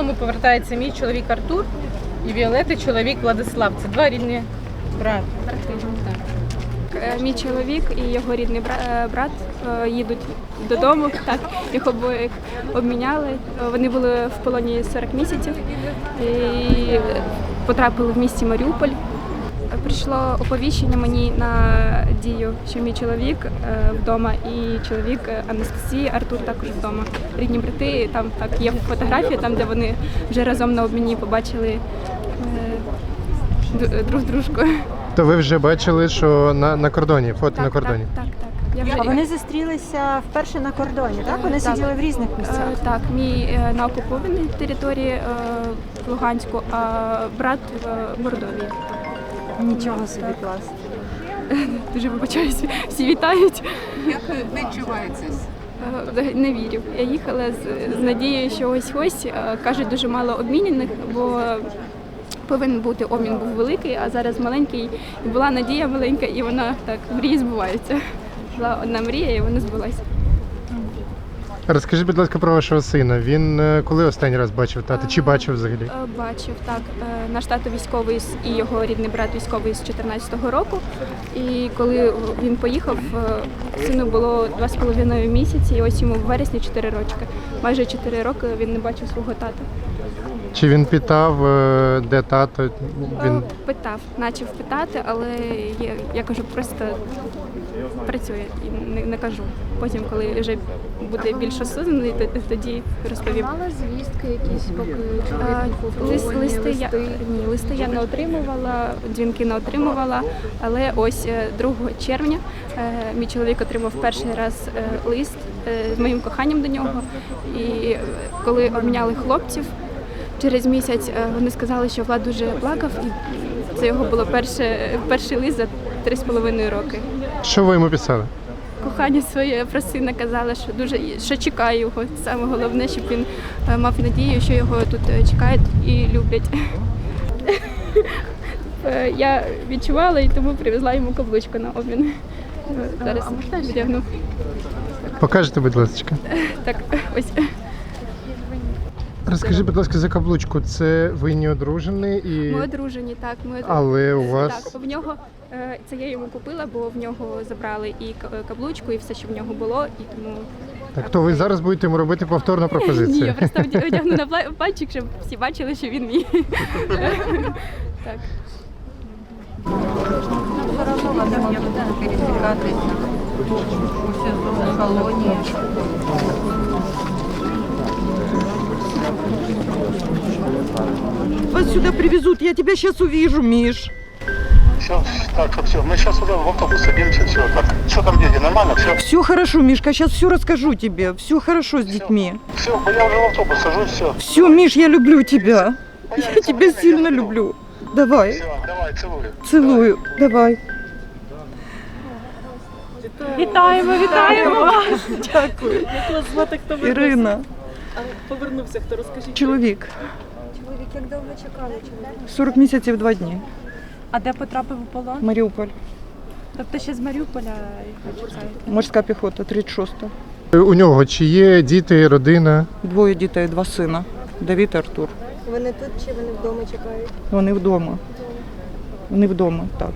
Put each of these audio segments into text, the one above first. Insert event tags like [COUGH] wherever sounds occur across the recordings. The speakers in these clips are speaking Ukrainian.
додому повертається мій чоловік Артур і Віолети чоловік Владислав. Це два рідні брати. Е, Мій чоловік і його рідний е, брат е, їдуть додому. Так, їх обоїх обміняли. Вони були в полоні 40 місяців і потрапили в місті Маріуполь. Прийшло оповіщення мені на дію, що мій чоловік е, вдома і чоловік е, Анастасії Артур також вдома. Рідні брати. Там так є фотографія, там де вони вже разом на обміні побачили е, друг дружку. То ви вже бачили, що на, на кордоні, фото на кордоні. Так, так, так. Я А вже вони зустрілися вперше на кордоні, так? Вони Так. сиділи в різних Е, місцях. Так, мій е, на окупованій території е, в Луганську, а брат в Мордовії. Нічого собі клас. [LAUGHS] Дуже вибачаюсь, всі вітають. Як відчувається? Е, Не вірю. Я їхала з, з надією, що ось ось е, кажуть дуже мало обмінених, бо повинен бути обмін був великий, а зараз маленький. І була надія маленька, і вона так мрії збуваються. Була одна мрія, і вона збулася. Розкажіть, будь ласка, про вашого сина. Він е, коли останній раз бачив тата? Чи бачив взагалі? Е, Бачив так. Е, Наш тато військовий і його рідний брат військовий з 14-го року. І коли він поїхав, е, сину було два з половиною місяці, і ось йому в вересні 4 рочки. Майже 4 роки він не бачив свого тата. Чи він питав, е, де тато? Він Е, Питав, почав питати, але я, я кажу, просто працює і не, не кажу. Потім, коли вже буде більш осознаний, то- то- тоді розповім. Мала звістки якісь, поки Е, Лист, листи, я, ні, листи я не отримувала, дзвінки не отримувала, але ось е, 2 червня е, мій чоловік отримав перший раз е, лист е, з моїм коханням до нього. І е, коли обміняли хлопців, через місяць е, вони сказали, що Влад дуже плакав, і це його було перше, перший лист за три з половиною роки. що ви йому писали? Кохання своє про сина казала, що дуже що чекає його. Саме головне, щоб він е, мав надію, що його тут е, чекають і люблять. [LAUGHS] Я відчувала і тому привезла йому каблучку на обмін. Зараз вдягну. Покажете, будь ласка. Так, ось. Розкажіть, будь ласка, за каблучку. Це ви не одружені і. Ми одружені, так. Ми одружені. Але у вас Так, в нього е, це я йому купила, бо в нього забрали і каблучку, і все, що в нього було, і тому так, то ви зараз будете йому робити повторну пропозицію. Ні, я просто [LAUGHS] одягну на пальчик, щоб всі бачили, що він мій. [LAUGHS] Так. пересікатися у сезон колонії. сюда привезут, я тебя сейчас увижу, Миш. Все, так, все, мы сейчас уже в автобус садимся, все, так. Что там, дети, нормально, все? Все хорошо, Мишка, сейчас все расскажу тебе. Все хорошо с детьми. Все, я уже в автобус сажусь, все. Все, Миш, я люблю тебя. Я [LAUGHS] тебя сильно люблю. Давай, Все, давай, целую. целую. Давай. Вітаємо, вітаємо! Дякую. Як вас звати, хто ви? Ірина, Повернувся, хто розкажіть. чоловік. Чоловік, як довго чекали чоловік? 40 місяців, 2 дні. А де потрапив у полон? Маріуполь. Тобто ще з Маріуполя його чекають? Морська піхота, 36-та. У нього чи є діти, родина? Двоє дітей, два сина. Давід і Артур. Вони тут чи вони вдома чекають? Вони вдома. Вони вдома, так.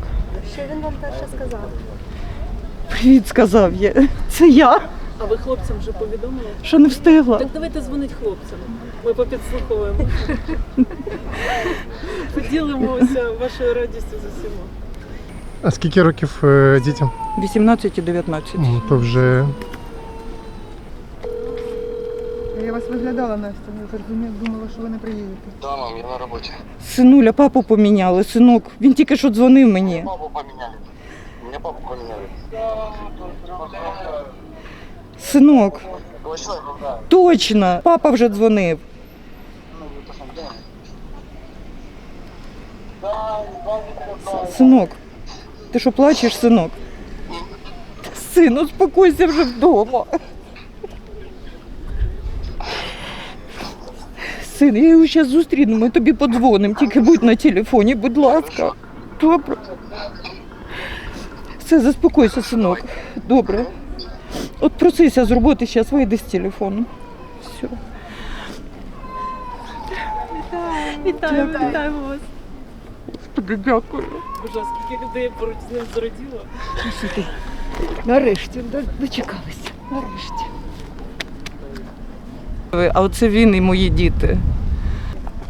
Що він вам перше сказав? Привіт, сказав я. Це я, А ви хлопцям вже повідомили? що не встигла. Так давайте дзвонить хлопцям. Ми попідслуховуємо. Поділимося вашою радістю з усіма. А скільки років е, дітям? 18 і 19. М, То вже Я вас виглядала, Настя, я зрозумів, думала, що ви не приїдете. Да, мам, я на работе. Синуля, папу поміняли, синок. Він тільки що дзвонив мені. Папу поменяли. Мне папу поменяли. Синок, Точно? Папа вже дзвонив. Синок, ти що плачеш, синок? Син, успокойся вже вдома. Син, я його зараз зустріну, ми тобі подзвонимо, тільки будь на телефоні, будь ласка. Добре. Все, заспокойся, синок. Добре. От просися з роботи зараз вийди з телефону. Все. Вітаємо, вітаємо вас. Господи, дякую. Боже, а скільки людей поруч з ним зраділо. Нарешті дочекалися. Нарешті. А оце він і мої діти.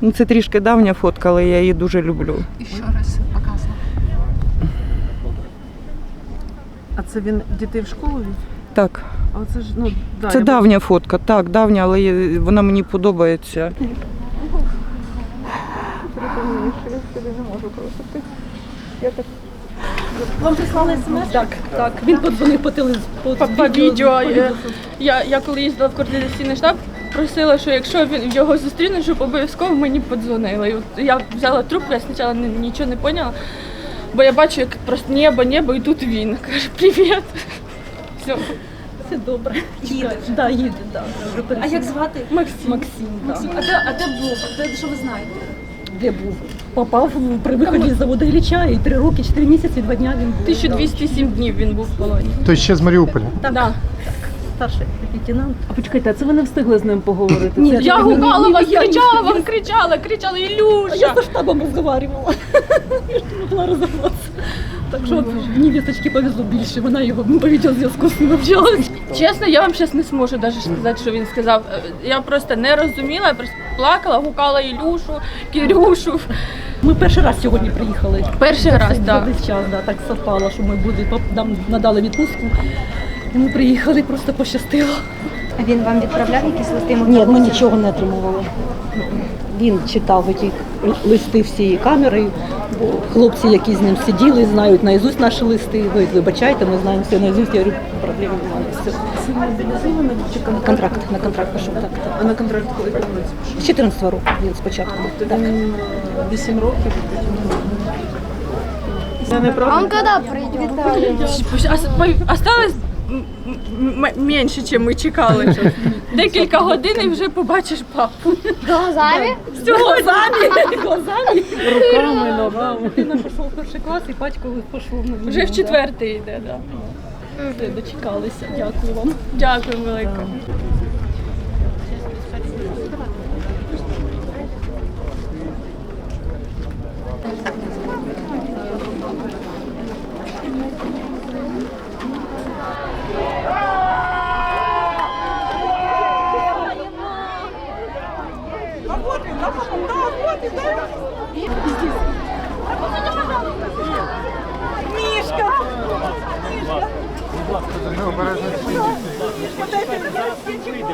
Ну, це трішки давня фотка, але я її дуже люблю. І ще раз показую. А це він дітей в школу вів? Так, А оце ж, ну, да, це я давня фотка, так, давня, але я- вона мені подобається. Вам прислали смс? Так, так. Він подзвонив по телевізору. По, по відео. е, Я, я коли їздила в координаційний штаб, просила, що якщо він його зустріне, щоб обов'язково мені подзвонили. І от я взяла трубку, я спочатку ні- нічого не поняла, бо я бачу, як просто небо, небо, і тут він. Каже, привіт. Все. Все добре. Їде. Да, їде, да. А як звати? Максим. Максим, да. А де, а де був? Де, що ви знаєте? Де був? Попав при виході з заводу Ілліча і три роки, чотири місяці, два дня він був. 1207 днів він був в полоні. Той ще з Маріуполя. Так, да. Старший лейтенант. А почекайте, а це ви не встигли з ним поговорити? Ні, Це я гукала вас, кричала вам, кричала, кричала, Ілюша! Я со штабом разговаривала. [LAUGHS] Я ж не могла разобраться. Так що от невісточки повезло більше, вона його по відеозв'язку з ним общалась. Чесно, я вам зараз не зможу навіть сказати, що він сказав. Я просто не розуміла, я просто плакала, гукала Ілюшу, Кирюшу. Ми перший раз сьогодні приїхали. Перший раз, так. десь час, да, так совпало, що ми були, нам надали відпустку. І ми приїхали, просто пощастило. А він вам відправляв якісь листи? Ні, ми нічого не отримували. Він читав ті листи всієї камери, бо хлопці, які з ним сиділи, знають наізусть наші листи. Ви вибачайте, ми знаємо все наізусть. Я говорю, проблем немає. Все. Це чи контракт? Контракт на контракт пішов. Так, так. А на контракт коли коли? З 14 року він спочатку. Тобто він 8 років. Це не А он коли прийде? Осталось менше, ніж ми чекали. Декілька годин і вже побачиш папу. Глазами? З глазами. Глазами. Руками, ногами. Він пішов в перший клас і батько пішов на війну, Вже в четвертий йде, так. Дочекалися. Дякую вам. Дякую велике.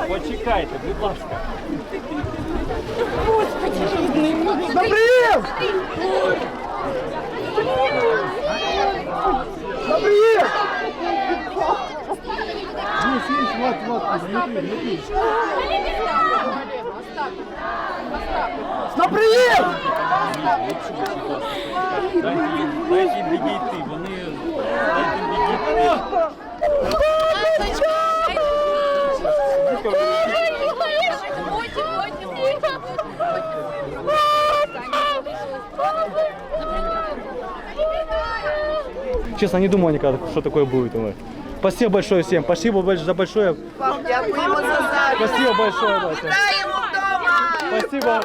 Почекайте, будь ласка. Дайте їм відійти, вони дайте Честно, не думал никогда, что такое будет. думаю. Спасибо большое всем. Спасибо за большое. Спасибо большое, Вася. Спасибо.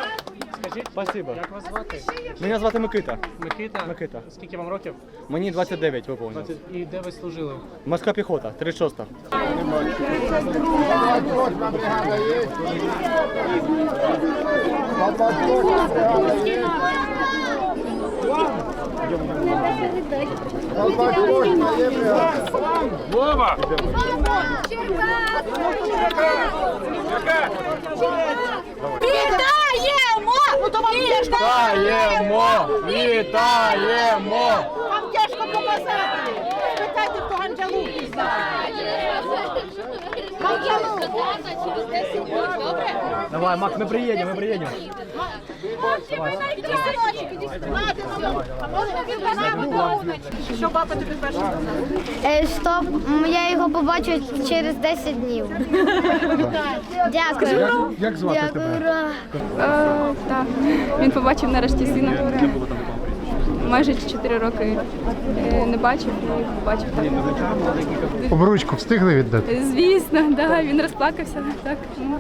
Спасибо. Як вас звати? Мене звати Микита. Микита. Микита. Скільки вам років? Мені 29 виповнилось. І де ви служили? Морська піхота, 36. Вова! Вітаємо! Вітаємо! Вітаємо! Вам тяжко показати. Спитайте, хто Ганджалу знає. Ганджалу. Давай, Макс, ми приїдемо, ми приїдемо. Що папа тобі перше сказав? Стоп, я його побачу через 10 днів. Дякую. Як звати Дякую. тебе? ура. Е, так. Він побачив нарешті сина. Майже 4 роки е, не бачив і побачив так. Обручку встигли віддати? Звісно, да, він розплакався. Так. ну,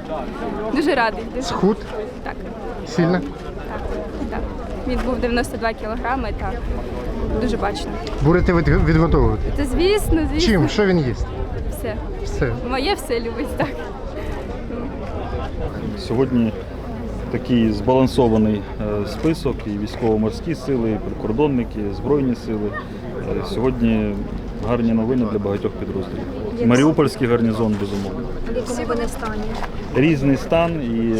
Дуже радий. Дуже. Схуд? Так. Сильно? так. так. Він був 92 кілограми та дуже бачно. Будете від- відготовувати? Це звісно, звісно. Чим? Що він їсть? Все. Все. Моє все любить так. Сьогодні такий збалансований е, список і військово-морські сили, і прикордонники, і збройні сили. Е, Сьогодні гарні новини для багатьох підрозділів. Маріупольський гарнізон, безумовно. Всі вони в стані. Різний стан і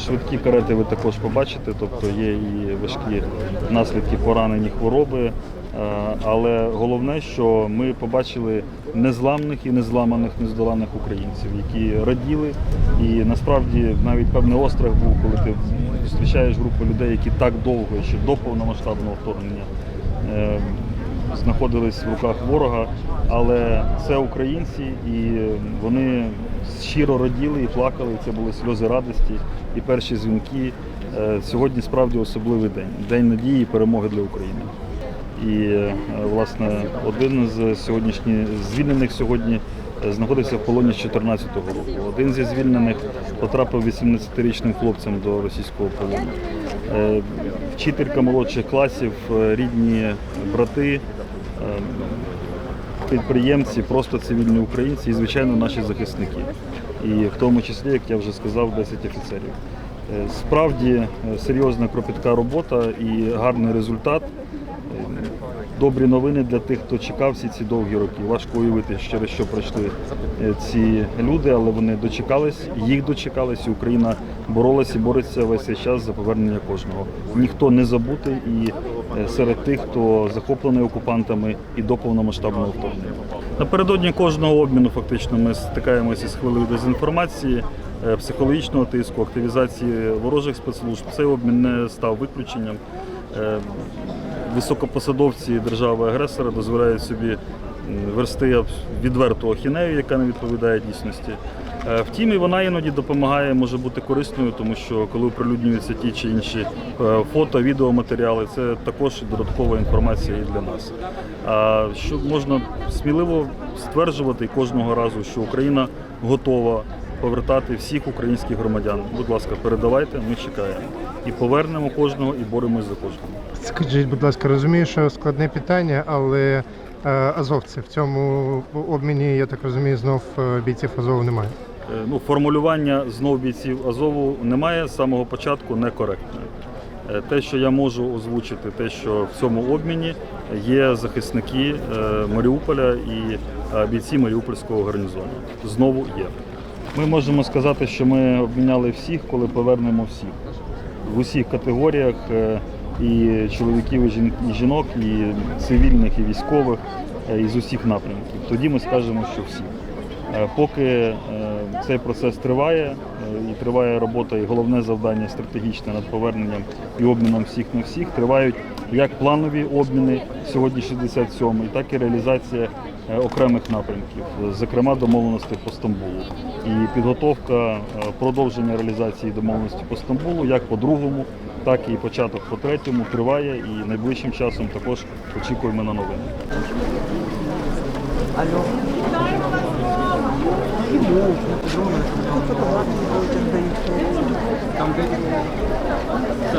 швидкі карети ви також побачите, тобто є і важкі наслідки поранені хвороби. Е, Але головне, що ми побачили незламних і незламаних, нездоланих українців, які раділи. І насправді навіть певний острах був, коли ти зустрічаєш групу людей, які так довго, ще до повномасштабного вторгнення, е, знаходились в руках ворога, але це українці, і вони щиро раділи і плакали. Це були сльози радості і перші дзвінки. Е, Сьогодні справді особливий день день надії і перемоги для України. І е, власне один з сьогоднішніх звільнених сьогодні е, знаходився в полоні з 2014 року. Один зі звільнених потрапив 18-річним хлопцем до російського полону. Е, Вчителька молодших класів, рідні брати, підприємці, просто цивільні українці і, звичайно, наші захисники. І в тому числі, як я вже сказав, 10 офіцерів. Справді серйозна кропітка робота і гарний результат. Добрі новини для тих, хто чекав всі ці довгі роки. Важко уявити, через що пройшли е, ці люди, але вони дочекались, їх дочекались, і Україна боролась і бореться весь цей час за повернення кожного. Ніхто не забутий і е, серед тих, хто захоплений окупантами і до повномасштабного вторгнення. Напередодні кожного обміну фактично ми стикаємося з хвилею дезінформації, е, психологічного тиску, активізації ворожих спецслужб. Цей обмін не став виключенням. Високопосадовці держави-агресора дозволяють собі версти відверту ахінею, яка не відповідає дійсності. Е, Втім, і вона іноді допомагає, може бути корисною, тому що коли оприлюднюються ті чи інші е, фото, відеоматеріали, це також додаткова інформація і для нас. Що можна сміливо стверджувати кожного разу, що Україна готова повертати всіх українських громадян. Будь ласка, передавайте, ми чекаємо. І повернемо кожного, і боремось за кожного. Скажіть, будь ласка, розумію, що складне питання, але е, азовці в цьому обміні, я так розумію, знов е, бійців Азову немає. Е, Ну, формулювання знов бійців Азову немає з самого початку некоректне. Е, Те, що я можу озвучити, те, що в цьому обміні є захисники е, Маріуполя і е, бійці Маріупольського гарнізону. Знову є. Ми можемо сказати, що ми обміняли всіх, коли повернемо всіх. В усіх категоріях е, і чоловіків, і жін- і жінок, і цивільних, і військових, е, і з усіх напрямків. Тоді ми скажемо, що всі. Е, Поки цей процес триває і триває робота, і головне завдання стратегічне над поверненням і обміном всіх на всіх, тривають як планові обміни сьогодні 67 так і реалізація е, окремих напрямків, зокрема домовленостей по Стамбулу. І підготовка е, продовження реалізації домовленості по Стамбулу, як по другому, так і початок по третьому триває, і найближчим часом також очікуємо на новини. Там